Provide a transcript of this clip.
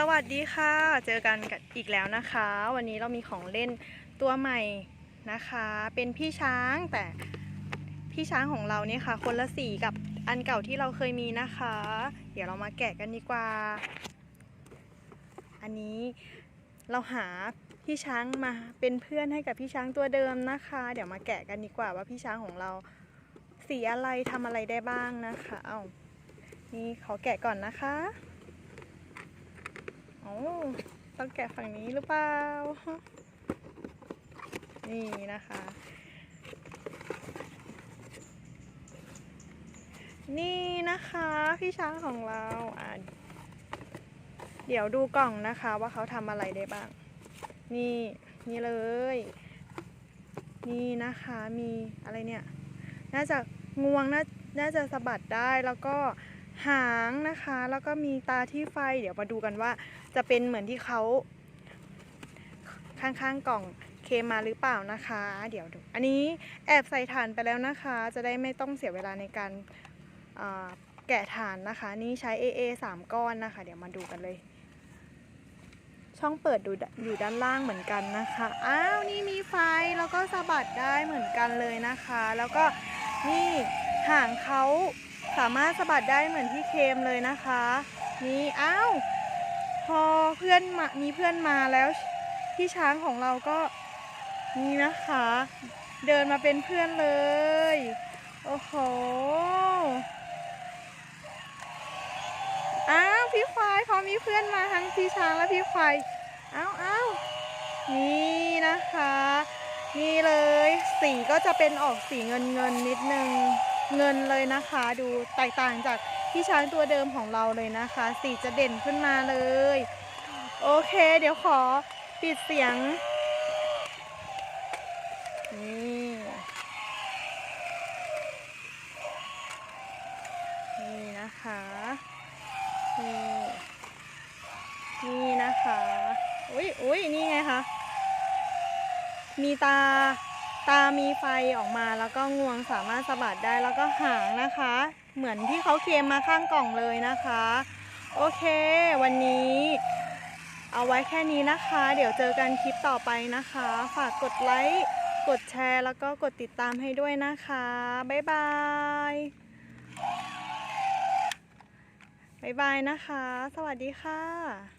สวัสดีค่ะ เจอกันกับอีกแล้วนะคะ วันนี้เรามีของเล่นตัวใหม่นะคะ เป็นพี่ช้างแต่พี่ช้างของเราเนี่ยค่ะ คนละสีกับอันเก่าที่เราเคยมีนะคะ เดี๋ยวเรามาแกะกันดีกว่า อันนี้เราหาพี่ช้างมาเป็นเพื่อนให้กับพี่ช้างตัวเดิมนะคะ เดี๋ยวมาแกะกันดีกว่าว่าพี่ช้างของเราสีอะไรทำอะไรได้บ้างนะคะ เอานี่ขอแกะก่อนนะคะ อ้ต้องแกะฝั่งนี้หรือเปล่า นี่นะคะ นี่นะคะพี่ช้างของเราอะเดี๋ยวดูกล่องนะคะว่าเขาทำอะไรได้บ้าง นี่นี่เลย นี่นะคะมีอะไรเนี่ย น่าจะงวงน่าน่าจะสะบัดได้แล้วก็ หางนะคะ แล้วก็มีตาที่ไฟ เดี๋ยวมาดูกันว่า จะเป็นเหมือนที่เขาข้างๆกล่องเคมาหรือเปล่านะคะ เดี๋ยวดู อันนี้แอบใส่ฐานไปแล้วนะคะ จะได้ไม่ต้องเสียเวลาในการแกะฐานนะคะ นี่ใช้ AA 3 ก้อนนะคะ เดี๋ยวมาดูกันเลย ช่องเปิดดูอยู่ด้านล่างเหมือนกันนะคะ อ้าว นี่มีไฟ แล้วก็สะบัดได้เหมือนกันเลยนะคะ แล้วก็นี่หางเขา สามารถสะบัดได้เหมือนที่เคมเลยนะคะ นี่อ้าวพอเพื่อนมามีเพื่อนมาแล้วพี่ช้างของเราก็นี่นะคะ เดินมาเป็นเพื่อนเลย โอ้โหอ้าวพี่ควายพอมีเพื่อนมาทั้งพี่ช้างและพี่ควายอ้าวอ้าวนี่นะคะ นี่เลยสีก็จะเป็นออกสีเงินเงินนิดนึง เงินเลยนะคะ ดูแตกต่างจากพี่ช้างตัวเดิมของเราเลยนะคะ สีจะเด่นขึ้นมาเลย โอเค เดี๋ยวขอปิดเสียงนี่นี่นะคะนี่นี่นะคะอุ้ยอุ้ยนี่ไงคะมีตา ตามีไฟออกมาแล้วก็งวงสามารถสะบัดได้แล้วก็หางนะคะ เหมือนที่เขาเคลมมาข้างกล่องเลยนะคะ โอเค วันนี้ เอาไว้แค่นี้นะคะ เดี๋ยวเจอกันคลิปต่อไปนะคะ ฝากกดไลค์กดแชร์แล้วก็กดติดตามให้ด้วยนะคะ บ๊ายบาย บ๊ายบายนะคะ สวัสดีค่ะ